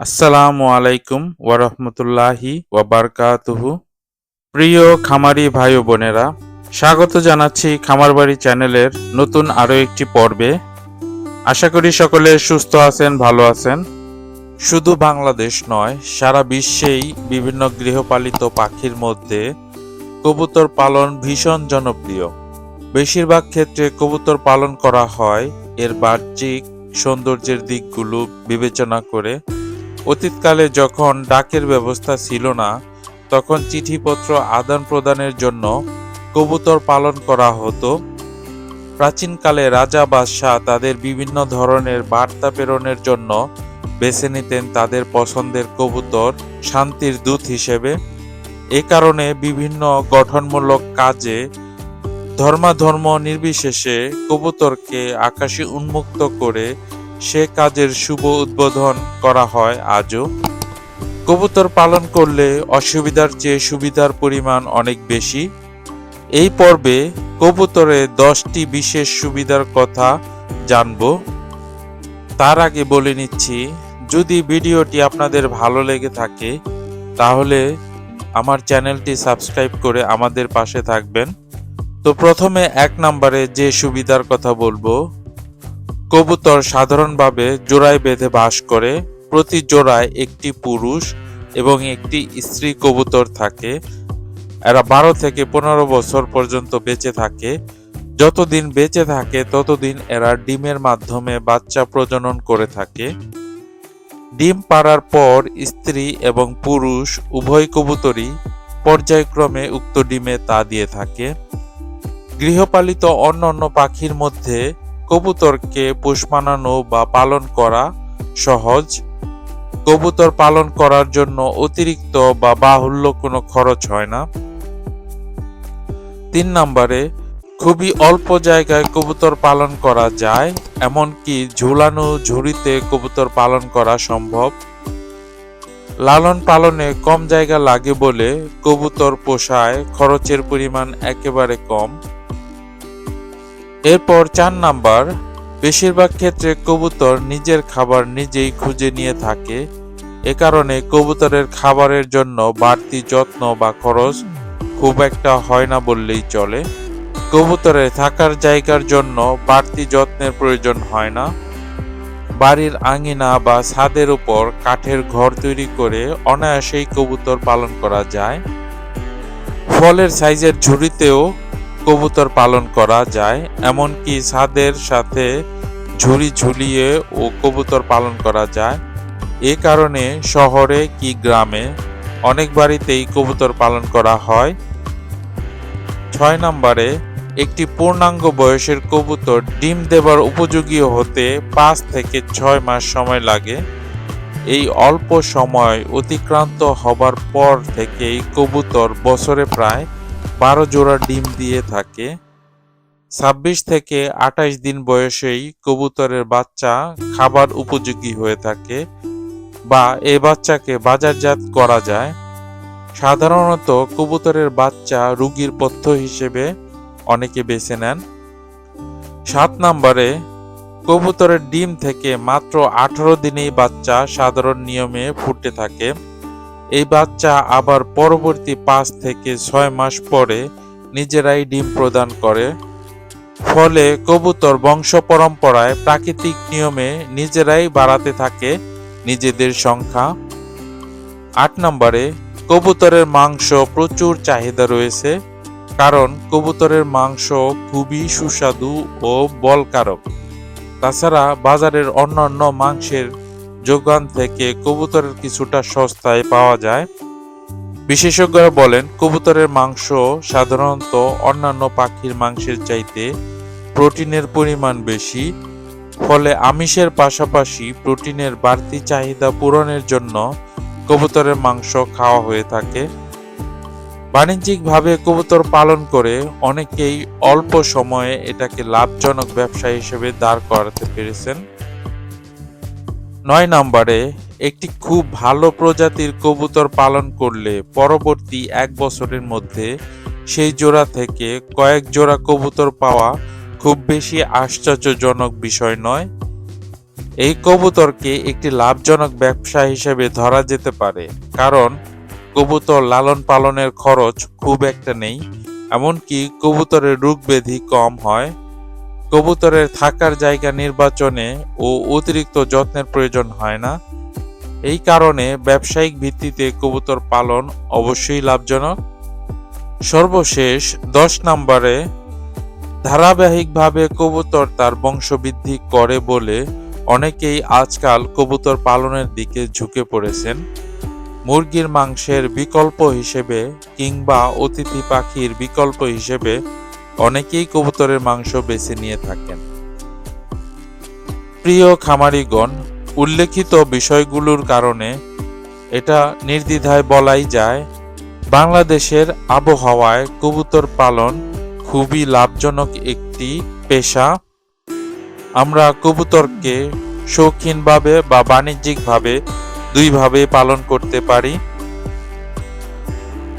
আসসালামু আলাইকুম ওয়ারহমতুল্লাহি ওয়াবারকাতুহু। প্রিয় খামারি ভাই বোনেরা, স্বাগত জানাচ্ছি খামারবাড়ি চ্যানেলের নতুন আরও একটি পর্বে। আশা করি সকলে সুস্থ আছেন, ভালো আছেন। শুধু বাংলাদেশ নয়, সারা বিশ্বেই বিভিন্ন গৃহপালিত পাখির মধ্যে কবুতর পালন ভীষণ জনপ্রিয়। বেশিরভাগ ক্ষেত্রে কবুতর পালন করা হয় এর বাহ্যিক সৌন্দর্যের দিকগুলো বিবেচনা করে অতীতকালে যখন ডাকের ব্যবস্থা ছিল না, তখন চিঠিপত্র আদান প্রদানের জন্য কবুতর পালন করা হতো। প্রাচীনকালে রাজা বাদশাহ তাদের বিভিন্ন ধরনের বার্তা প্রেরণের জন্য বেছে নিতেন তাদের পছন্দের কবুতর শান্তির দূত হিসেবে। এ কারণে বিভিন্ন গঠনমূলক কাজে ধর্মাধর্ম নির্বিশেষে কবুতরকে আকাশে উন্মুক্ত করে সে কাজের শুভ উদ্বোধন করা হয় আজও। কবুতর পালন করলে অসুবিধার চেয়ে সুবিধার পরিমাণ অনেক বেশি। এই পর্বে কবুতরে দশটি বিশেষ সুবিধার কথা জানব। তার আগে বলে নিচ্ছি, যদি ভিডিওটি আপনাদের ভালো লেগে থাকে, তাহলে আমার চ্যানেলটি সাবস্ক্রাইব করে আমাদের পাশে থাকবেন। তো প্রথমে এক নম্বরে যে সুবিধার কথা বলব কবুতর সাধারণভাবে জোড়ায় বেঁধে বাস করে। প্রতি জোড়ায় একটি পুরুষ এবং একটি স্ত্রী কবুতর থাকে। এরা বারো থেকে পনেরো বছর পর্যন্ত বেঁচে থাকে। যতদিন বেঁচে থাকে, ততদিন এরা ডিমের মাধ্যমে বাচ্চা প্রজনন করে থাকে। ডিম পাড়ার পর স্ত্রী এবং পুরুষ উভয় কবুতরই পর্যায়ক্রমে উক্ত ডিমে তা দিয়ে থাকে। গৃহপালিত অন্যান্য পাখির মধ্যে কবুতরকে পোষ বা পালন করা সহজ। কবুতর পালন করার জন্য অতিরিক্ত বা বাহুল্য কোনো খরচ হয় না। তিন নম্বরে, খুবই অল্প জায়গায় কবুতর পালন করা যায়, এমনকি ঝুলানো ঝুড়িতে কবুতর পালন করা সম্ভব। লালন পালনে কম জায়গা লাগে বলে কবুতর পোষায় খরচের পরিমাণ একেবারে কম। এরপর চার নাম্বার, বেশিরভাগ ক্ষেত্রে কবুতর নিজের খাবার নিজেই খুঁজে নিয়ে থাকে। এ কারণে কবুতরের খাবারের জন্য বাড়তি যত্ন বা খরচ খুব একটা হয় না বললেই চলে। কবুতরের থাকার জায়গার জন্য বাড়তি যত্নের প্রয়োজন হয় না। বাড়ির আঙিনা বা ছাদের উপর কাঠের ঘর তৈরি করে অনায়াসেই কবুতর পালন করা যায়। ফলের সাইজের ঝুড়িতেও কবুতর পালন করা যায়, এমনকি ছাদের সাথে ঝুড়ি ঝুলিয়ে ও কবুতর পালন করা যায়। এ কারণে শহরে কি গ্রামে অনেক বাড়িতেই কবুতর পালন করা হয়। ছয় নম্বরে, একটি পূর্ণাঙ্গ বয়সের কবুতর ডিম দেবার উপযোগী হতে পাঁচ থেকে ছয় মাস সময় লাগে। এই অল্প সময় অতিক্রান্ত হবার পর থেকেই কবুতর বছরে প্রায় বারো জোড়া ডিম দিয়ে থাকে। ছাব্বিশ থেকে আঠাশ দিন বয়সেই কবুতরের বাচ্চা খাবার উপযোগী হয়ে থাকে বা এই বাচ্চাকে বাজারজাত করা যায়। সাধারণত কবুতরের বাচ্চা রুগীর পথ্য হিসেবে অনেকে বেছে নেন। সাত নম্বরে, কবুতরের ডিম থেকে মাত্র আঠারো দিনেই বাচ্চা সাধারণ নিয়মে ফুটে থাকে। এই বাচ্চা আবার পরবর্তী পাঁচ থেকে ছয় মাস পরে নিজেরাই ডিম প্রদান করে। ফলে কবুতর বংশ পরম্পরায় প্রাকৃতিক নিয়মে নিজেরাই বাড়াতে থাকে নিজেদের সংখ্যা। আট নম্বরে, কবুতরের মাংস প্রচুর চাহিদা রয়েছে, কারণ কবুতরের মাংস খুবই সুস্বাদু ও বলকারক। তাছাড়া বাজারের অন্যান্য মাংসের যোগান থেকে কবুতরের কিছুটা সস্তায় পাওয়া যায়। বিশেষজ্ঞরা বলেন, কবুতরের মাংস সাধারণত অন্যান্য পাখির মাংসের চাইতে প্রোটিনের পরিমাণ বেশি, ফলে আমিষের পাশাপাশি প্রোটিনের বাড়তি চাহিদা পূরণের জন্য কবুতরের মাংস খাওয়া হয়ে থাকে। বাণিজ্যিকভাবে কবুতর পালন করে অনেকেই অল্প সময়ে এটাকে লাভজনক ব্যবসা হিসেবে দাঁড় করাতে পেরেছেন। নয় নম্বরে, একটি খুব ভালো প্রজাতির কবুতর পালন করলে পরবর্তী এক বছরের মধ্যে সেই জোড়া থেকে কয়েক জোড়া কবুতর পাওয়া খুব বেশি আশ্চর্যজনক বিষয় নয়। এই কবুতরকে একটি লাভজনক ব্যবসা হিসেবে ধরা যেতে পারে, কারণ কবুতর লালন পালনের খরচ খুব একটা নেই, এমনকি কবুতরের রোগ ব্যাধি কম হয়। কবুতরের থাকার জায়গা নির্বাচনে ও অতিরিক্ত যত্নের প্রয়োজন হয় না। এই কারণে ব্যবসায়িক ভিত্তিতে কবুতর পালন অবশ্যই লাভজনক। সর্বশেষ দশ নম্বরে ধারাবাহিকভাবে কবুতর তার বংশবৃদ্ধি করে বলে অনেকেই আজকাল কবুতর পালনের দিকে ঝুঁকে পড়েছেন। মুরগির মাংসের বিকল্প হিসেবে কিংবা অতিথি পাখির বিকল্প হিসেবে অনেকেই কবুতরের মাংস বেছে নিয়ে থাকেন। প্রিয় খামারিগণ, উল্লেখিত বিষয়গুলোর কারণে এটা নির্দ্বিধায় বলাই যায়, বাংলাদেশের আবহাওয়ায় কবুতর পালন খুবই লাভজনক একটি পেশা। আমরা কবুতরকে শৌখিনভাবে বা বাণিজ্যিকভাবে দুইভাবে পালন করতে পারি।